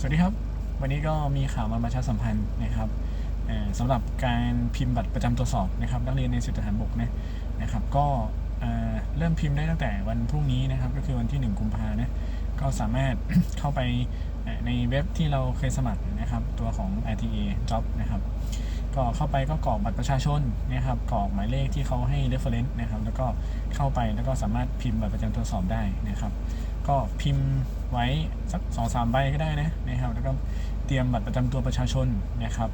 สวัสดีครับ วันนี้ก็มีข่าวมาประชาสัมพันธ์นะครับสำหรับการพิมพ์บัตรประจำตัวสอบนะครับนักเรียนในสิบทหารบกนะนะครับ ก็เริ่มพิมพ์ได้ตั้งแต่วันพรุ่งนี้นะครับ ก็คือวันที่ 1 กุมภานะก็สามารถเข้าไปในเว็บที่เราเคยสมัครนะครับ ตัวของ RTA Job นะครับ ก็เข้าไปก็กรอกบัตรประชาชนนะครับกรอกหมายเลขที่เขาให้ reference นะครับ แล้วก็เข้าไปแล้วก็สามารถพิมพ์บัตรประจำตัวสอบได้นะครับ ก็พิมพ์ไว้สักสองสามใบก็ได้นะนะครับ แล้วก็เตรียมบัตรประจำตัวประชาชนนะครับ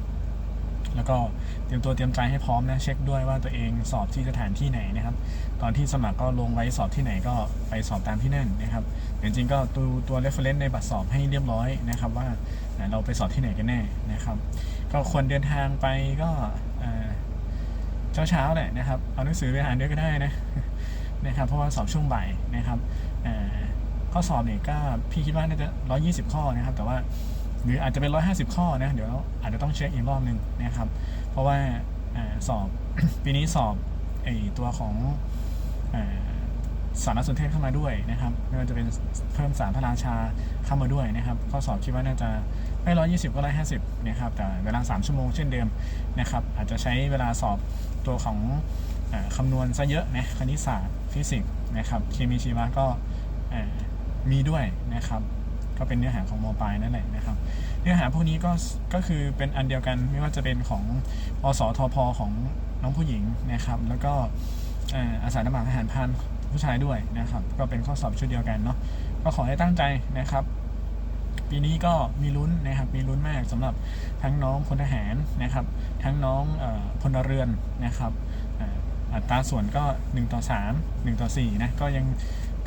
แล้วก็เตรียมตัวเตรียมใจให้พร้อมนะเช็คด้วยว่าตัวเองสอบที่สถานที่ไหนนะครับ ตอนที่สมัครก็ลงไว้สอบที่ไหนก็ไปสอบตามที่นั่นนะครับจริงๆก็ตัวตัว reference ในบัตรสอบให้เรียบร้อยนะครับ ว่าเราไปสอบที่ไหนกันแน่นะครับ ก็ควรเดินทางไปก็เช้าเช้าๆแหละนะครับเอาหนังสือไปอ่านด้วยก็ได้นะนะครับเพราะว่าสอบช่วงบ่ายนะครับข้อสอบเนี่ยก็พี่คิดว่าน่าจะ120 ข้อนะครับ แต่ว่า หรืออาจจะเป็น 150 ข้อนะ เดี๋ยวอาจจะต้องเช็คอีกรอบหนึ่งนะครับ เพราะว่าอสอบปีนี้สอบไอตัวของอสารสนเทศเข้ามาด้วยนะครับไม่ว่าจะเป็นเพิ่มสารพระราชาเข้ามาด้วยนะครับข้อสอบคิดว่าน่าจะไม่ร้อยยี่สิบก็ร้อยห้าสิบนะครับแต่เวลา 3 ชั่วโมงเช่นเดิมนะครับอาจจะใช้เวลาสอบตัวของอคำนวณซะเยอะนะคณิตศาสตร์ฟิสิกส์นะครับเคมีชีวะก็มีด้วยนะครับ ก็เป็นเนื้อหาของมปลายนั่นแหละนะครับ เนื้อหาพวกนี้ก็ก็คือเป็นอันเดียวกันไม่ว่าจะเป็นของอสทพของน้องผู้หญิงนะครับ แล้วก็อาสาสมัครทหารพรานผู้ชายด้วยนะครับ ก็เป็นข้อสอบชุดเดียวกันเนาะก็ขอให้ตั้งใจนะครับ ปีนี้ก็มีลุ้นนะครับมีลุ้นมากสำหรับทั้งน้องพลทหารนะครับ ทั้งน้องอพลเรือนนะครับอัตราส่วนก็ 1 ต่อ 3 1 ต่อ4นะก็ยัง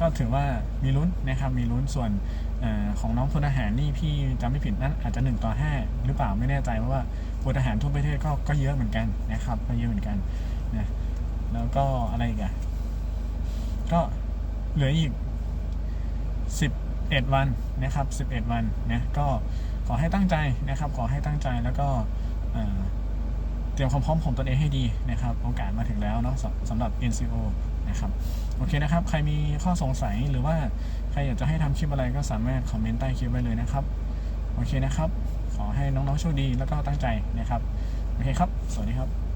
ก็ถือว่ามีลุ้นนะครับมีลุ้นส่วนออของน้องพลทหารนี่พี่จำไม่ผิดนั่นอาจจะ1ต่อ5 หรือเปล่าไม่แน่ใจเพราะว่าพลทหารทั่วประเทศก็ก็เยอะเหมือนกันนะครับก็เยอะเหมือนกันนะแล้วก็อะไรอีกอะก็เหลืออีก 11 วันนะครับ11 วันนะก็ขอให้ตั้งใจนะครับ ขอให้ตั้งใจแล้วก็ ตรียมความพร้อมของตนเองให้ดีนะครับ โอกาสมาถึงแล้วเนาะสำหรับ NCO นะครับโอเคนะครับ ใครมีข้อสงสัยหรือว่าใครอยากจะให้ทำคลิปอะไรก็สามารถคอมเมนต์ใต้คลิปไว้เลยนะครับ โอเคนะครับ ขอให้น้องๆโชคดีแล้วก็ตั้งใจนะครับ โอเคครับ สวัสดีครับ